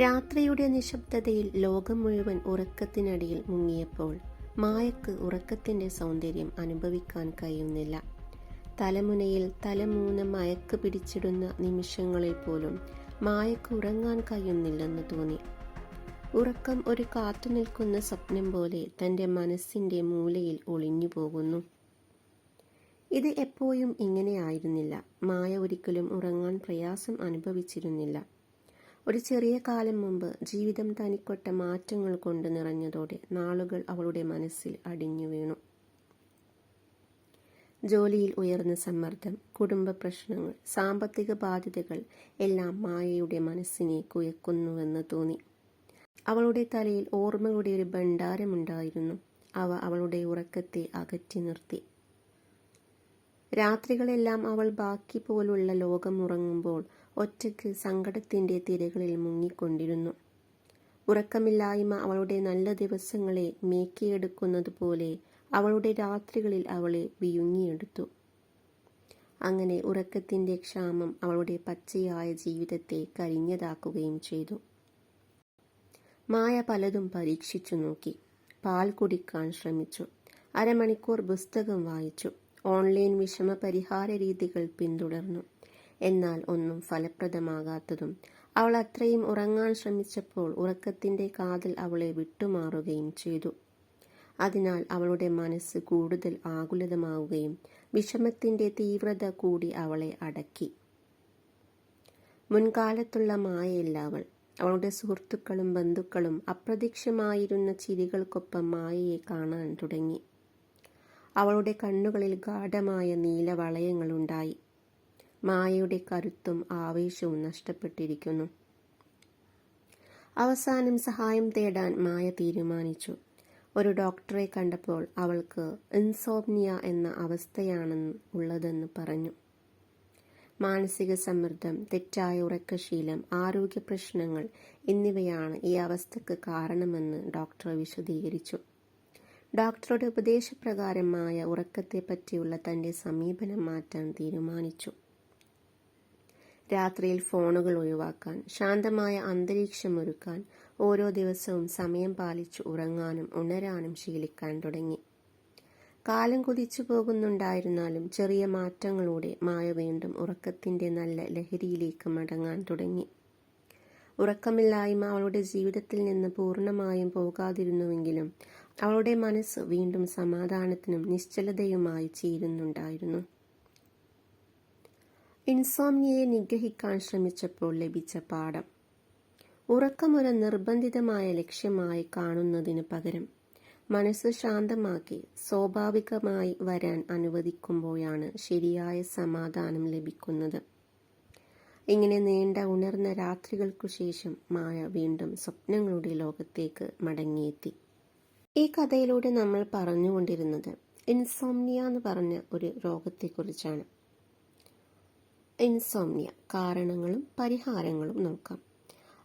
രാത്രിയുടെ നിശബ്ദതയിൽ ലോകം മുഴുവൻ ഉറക്കത്തിനടിയിൽ മുങ്ങിയപ്പോൾ മായക്ക് ഉറക്കത്തിന്റെ സൗന്ദര്യം അനുഭവിക്കാൻ കഴിയുന്നില്ല. തലമുനയിൽ തലമൂന്ന് മയക്ക് പിടിച്ചിടുന്ന നിമിഷങ്ങളിൽ പോലും മായക്ക് ഉറങ്ങാൻ കഴിയുന്നില്ലെന്ന് തോന്നി. ഉറക്കം ഒരു കാത്തുനിൽക്കുന്ന സ്വപ്നം പോലെ തന്റെ മനസ്സിന്റെ മൂലയിൽ ഒളിഞ്ഞു പോകുന്നു. ഇത് എപ്പോഴും ഇങ്ങനെ ആയിരുന്നില്ല. മായ ഒരിക്കലും ഉറങ്ങാൻ പ്രയാസം അനുഭവിച്ചിരുന്നില്ല. ഒരു ചെറിയ കാലം മുമ്പ് ജീവിതം തനിക്കൊട്ട മാറ്റങ്ങൾ കൊണ്ട് നിറഞ്ഞതോടെ നാളുകൾ അവളുടെ മനസ്സിൽ അടിഞ്ഞു വീണു. ജോലിയിൽ ഉയർന്ന സമ്മർദ്ദം കുടുംബ പ്രശ്നങ്ങൾ സാമ്പത്തിക ബാധ്യതകൾ എല്ലാം മായയുടെ മനസ്സിനെ കുയക്കുന്നുവെന്ന് തോന്നി. അവളുടെ തലയിൽ ഓർമ്മകളുടെ ഒരു ഭണ്ഡാരമുണ്ടായിരുന്നു. അവ അവളുടെ ഉറക്കത്തെ അകറ്റി നിർത്തി. രാത്രികളെല്ലാം അവൾ ബാക്കി പോലുള്ള ലോകം ഉറങ്ങുമ്പോൾ ഒറ്റയ്ക്ക് സങ്കടത്തിന്റെ തിരകളിൽ മുങ്ങിക്കൊണ്ടിരുന്നു. ഉറക്കമില്ലായ്മ അവളുടെ നല്ല ദിവസങ്ങളെ മേക്കിയെടുക്കുന്നത് പോലെ അവളുടെ രാത്രികളിൽ അവളെ വിയുങ്ങിയെടുത്തു അങ്ങനെ ഉറക്കത്തിന്റെ ക്ഷാമം അവളുടെ പച്ചയായ ജീവിതത്തെ കരിഞ്ഞതാക്കുകയും ചെയ്തു. മായ പലതും പരീക്ഷിച്ചു നോക്കി. പാൽ കുടിക്കാൻ ശ്രമിച്ചു. അരമണിക്കൂർ പുസ്തകം വായിച്ചു. ഓൺലൈൻ വിഷമ പരിഹാര രീതികൾ പിന്തുടർന്നു. എന്നാൽ ഒന്നും ഫലപ്രദമാകാത്തതും അവൾ അത്രയും ഉറങ്ങാൻ ശ്രമിച്ചപ്പോൾ ഉറക്കത്തിന്റെ കാതൽ അവളെ വിട്ടുമാറുകയും ചെയ്തു. അതിനാൽ അവളുടെ മനസ്സ് കൂടുതൽ ആകുലതമാവുകയും വിഷമത്തിന്റെ തീവ്രത കൂടി അവളെ അടക്കി. മുൻകാലത്തുള്ള മായയല്ല അവൾ. അവളുടെ സുഹൃത്തുക്കളും ബന്ധുക്കളും അപ്രത്യക്ഷമായിരുന്ന ചിരികൾക്കൊപ്പം മായയെ കാണാൻ തുടങ്ങി. അവളുടെ കണ്ണുകളിൽ ഗാഠമായ നീലവളയങ്ങളുണ്ടായി മായയുടെ കരുത്തും ആവേശവും നഷ്ടപ്പെട്ടിരിക്കുന്നു. അവസാനം സഹായം തേടാൻ മായ തീരുമാനിച്ചു. ഒരു ഡോക്ടറെ കണ്ടപ്പോൾ അവൾക്ക് ഇൻസോപ്നിയ എന്ന അവസ്ഥയാണെന്ന് ഉള്ളതെന്ന് പറഞ്ഞു. മാനസിക സമ്മർദ്ദം തെറ്റായ ഉറക്കശീലം ആരോഗ്യ പ്രശ്നങ്ങൾ എന്നിവയാണ് ഈ അവസ്ഥക്ക് കാരണമെന്ന് ഡോക്ടർ വിശദീകരിച്ചു. ഡോക്ടറുടെ ഉപദേശപ്രകാരമായ ഉറക്കത്തെ പറ്റിയുള്ള തന്റെ സമീപനം മാറ്റാൻ തീരുമാനിച്ചു. രാത്രിയിൽ ഫോണുകൾ ഒഴിവാക്കാൻ ശാന്തമായ അന്തരീക്ഷമൊരുക്കാൻ ഓരോ ദിവസവും സമയം പാലിച്ച് ഉറങ്ങാനും ഉണരാനും ശീലിക്കാൻ തുടങ്ങി. കാലം കുതിച്ചു പോകുന്നുണ്ടായിരുന്നാലും ചെറിയ മാറ്റങ്ങളോടെ മായ വീണ്ടും ഉറക്കത്തിന്റെ നല്ല ലഹരിയിലേക്ക് മടങ്ങാൻ തുടങ്ങി. ഉറക്കമില്ലായ്മ അവളുടെ ജീവിതത്തിൽ നിന്ന് പൂർണമായും പോകാതിരുന്നുവെങ്കിലും അവളുടെ മനസ്സ് വീണ്ടും സമാധാനത്തിനും നിശ്ചലതയുമായി ചേരുന്നുണ്ടായിരുന്നു. ഇൻസോംനിയെ നിഗ്രഹിക്കാൻ ശ്രമിച്ചപ്പോൾ ലഭിച്ച പാഠം. ഉറക്കമൊരു നിർബന്ധിതമായ ലക്ഷ്യമായി കാണുന്നതിന് പകരം മനസ്സ് ശാന്തമാക്കി സ്വാഭാവികമായി വരാൻ അനുവദിക്കുമ്പോഴാണ് ശരിയായ സമാധാനം ലഭിക്കുന്നത്. ഇങ്ങനെ നീണ്ട ഉണർന്ന രാത്രികൾക്കു ശേഷം മായ വീണ്ടും സ്വപ്നങ്ങളുടെ ലോകത്തേക്ക് മടങ്ങിയെത്തി. ഈ കഥയിലൂടെ നമ്മൾ പറഞ്ഞുകൊണ്ടിരുന്നത് ഇൻസോംനിയ എന്ന് പറഞ്ഞ ഒരു രോഗത്തെക്കുറിച്ചാണ്. ഇൻസോംനിയ കാരണങ്ങളും പരിഹാരങ്ങളും നോക്കാം.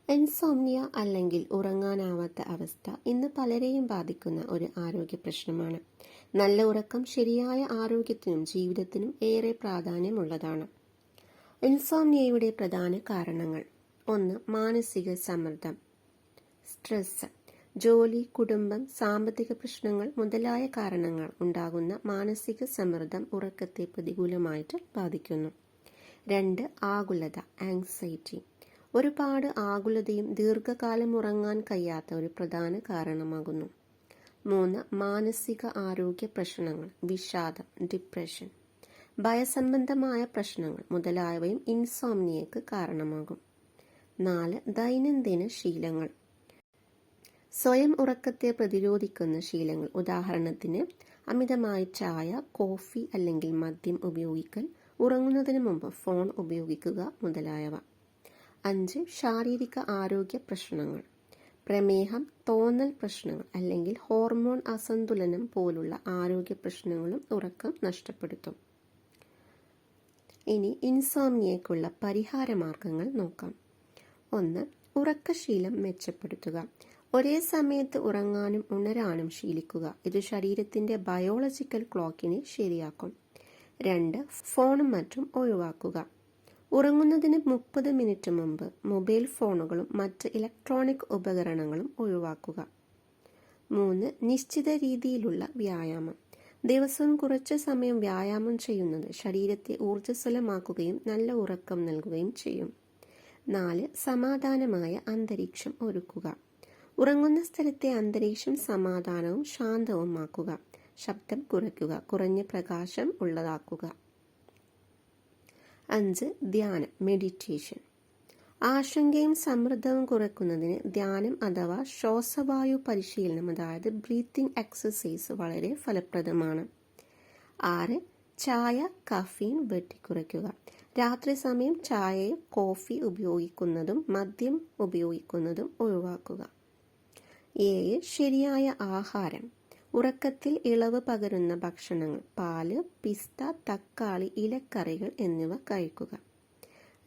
ഇൻസോംനിയ അല്ലെങ്കിൽ ഉറങ്ങാനാവാത്ത അവസ്ഥ ഇന്ന് പലരെയും ബാധിക്കുന്ന ഒരു ആരോഗ്യ പ്രശ്നമാണ്. നല്ല ഉറക്കം ശരിയായ ആരോഗ്യത്തിനും ജീവിതത്തിനും ഏറെ പ്രാധാന്യമുള്ളതാണ്. ഇൻസോംനിയയുടെ പ്രധാന കാരണങ്ങൾ. ഒന്ന് മാനസിക സമ്മർദ്ദം. സ്ട്രെസ് ജോലി കുടുംബം സാമ്പത്തിക പ്രശ്നങ്ങൾ മുതലായ കാരണങ്ങൾ ഉണ്ടാകുന്ന മാനസിക സമ്മർദ്ദം ഉറക്കത്തെ പ്രതികൂലമായിട്ട് ബാധിക്കുന്നു. രണ്ട് ആകുലത ആങ്സൈറ്റി ഒരുപാട് ആകുലതയും ദീർഘകാലം ഉറങ്ങാൻ കഴിയാത്ത ഒരു പ്രധാന കാരണമാകുന്നു. മൂന്ന് മാനസിക ആരോഗ്യ പ്രശ്നങ്ങൾ വിഷാദം ഡിപ്രഷൻ ഭയസംബന്ധമായ പ്രശ്നങ്ങൾ മുതലായവയും ഇൻസോംനിയക്ക് കാരണമാകും. നാല് ദൈനംദിന ശീലങ്ങൾ. സ്വയം ഉറക്കത്തെ പ്രതിരോധിക്കുന്ന ശീലങ്ങൾ. ഉദാഹരണത്തിന് അമിതമായ ചായ കോഫി അല്ലെങ്കിൽ മദ്യം ഉപയോഗിക്കൽ ഉറങ്ങുന്നതിന് മുമ്പ് ഫോൺ ഉപയോഗിക്കുക മുതലായവ. അഞ്ച് ശാരീരിക ആരോഗ്യ പ്രശ്നങ്ങൾ. പ്രമേഹം തോന്നൽ പ്രശ്നങ്ങൾ അല്ലെങ്കിൽ ഹോർമോൺ അസന്തുലനം പോലുള്ള ആരോഗ്യ പ്രശ്നങ്ങളും ഉറക്കം നഷ്ടപ്പെടുത്തും. ഇനി ഇൻസോംനിയക്കുള്ള പരിഹാര മാർഗങ്ങൾ നോക്കാം. ഒന്ന് ഉറക്കശീലം മെച്ചപ്പെടുത്തുക. ഒരേ സമയത്ത് ഉറങ്ങാനും ഉണരാനും ശീലിക്കുക. ഇത് ശരീരത്തിന്റെ ബയോളജിക്കൽ ക്ലോക്കിനെ ശരിയാക്കും. രണ്ട് ഫോണും മറ്റും ഒഴിവാക്കുക. ഉറങ്ങുന്നതിന് മുപ്പത് മിനിറ്റ് മുമ്പ് മൊബൈൽ ഫോണുകളും മറ്റ് ഇലക്ട്രോണിക് ഉപകരണങ്ങളും ഒഴിവാക്കുക. മൂന്ന് നിശ്ചിത രീതിയിലുള്ള വ്യായാമം. ദിവസവും കുറച്ച് സമയം വ്യായാമം ചെയ്യുന്നത് ശരീരത്തെ ഊർജസ്വലമാക്കുകയും നല്ല ഉറക്കം നൽകുകയും ചെയ്യും. നാല് സമാധാനമായ അന്തരീക്ഷം ഒരുക്കുക. ഉറങ്ങുന്ന സ്ഥലത്തെ അന്തരീക്ഷം സമാധാനവും ശാന്തവുമാക്കുക. ശബ്ദം കുറയ്ക്കുക. കുറഞ്ഞ പ്രകാശം ഉള്ളതാക്കുക. അഞ്ച് ധ്യാനം മെഡിറ്റേഷൻ ആശങ്കയും സമ്മർദ്ദവും കുറയ്ക്കുന്നതിന് ധ്യാനം അഥവാ ശ്വാസവായു പരിശീലനം അതായത് ബ്രീത്തിങ് എക്സസൈസ് വളരെ ഫലപ്രദമാണ്. ആറ് ചായ കഫീൻ വെട്ടിക്കുറയ്ക്കുക രാത്രി സമയം ചായയും കോഫി ഉപയോഗിക്കുന്നതും മദ്യം ഉപയോഗിക്കുന്നതും ഒഴിവാക്കുക. ഏഴ് ശരിയായ ആഹാരം. ഉറക്കത്തിൽ ഇളവ് പകരുന്ന ഭക്ഷണങ്ങൾ. പാൽ പിസ്ത തക്കാളി ഇലക്കറികൾ എന്നിവ കഴിക്കുക.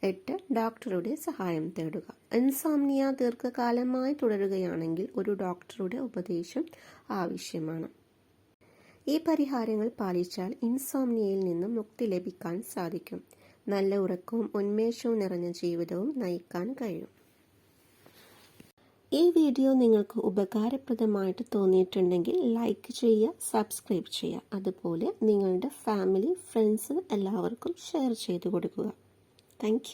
എട്ട് ഡോക്ടറുടെ സഹായം തേടുക. ഇൻസോംനിയ ദീർഘകാലമായി തുടരുകയാണെങ്കിൽ ഒരു ഡോക്ടറുടെ ഉപദേശം ആവശ്യമാണ്. ഈ പരിഹാരങ്ങൾ പാലിച്ചാൽ ഇൻസോംനിയയിൽ നിന്നും മുക്തി ലഭിക്കാൻ സാധിക്കും. നല്ല ഉറക്കവും ഉന്മേഷവും നിറഞ്ഞ ജീവിതവും നയിക്കാൻ കഴിയും. ഈ വീഡിയോ നിങ്ങൾക്ക് ഉപകാരപ്രദമായിട്ട് തോന്നിയിട്ടുണ്ടെങ്കിൽ ലൈക്ക് ചെയ്യുക സബ്സ്ക്രൈബ് ചെയ്യുക. അതുപോലെ നിങ്ങളുടെ ഫാമിലി ഫ്രണ്ട്സ് എല്ലാവർക്കും ഷെയർ ചെയ്തു കൊടുക്കുക. താങ്ക്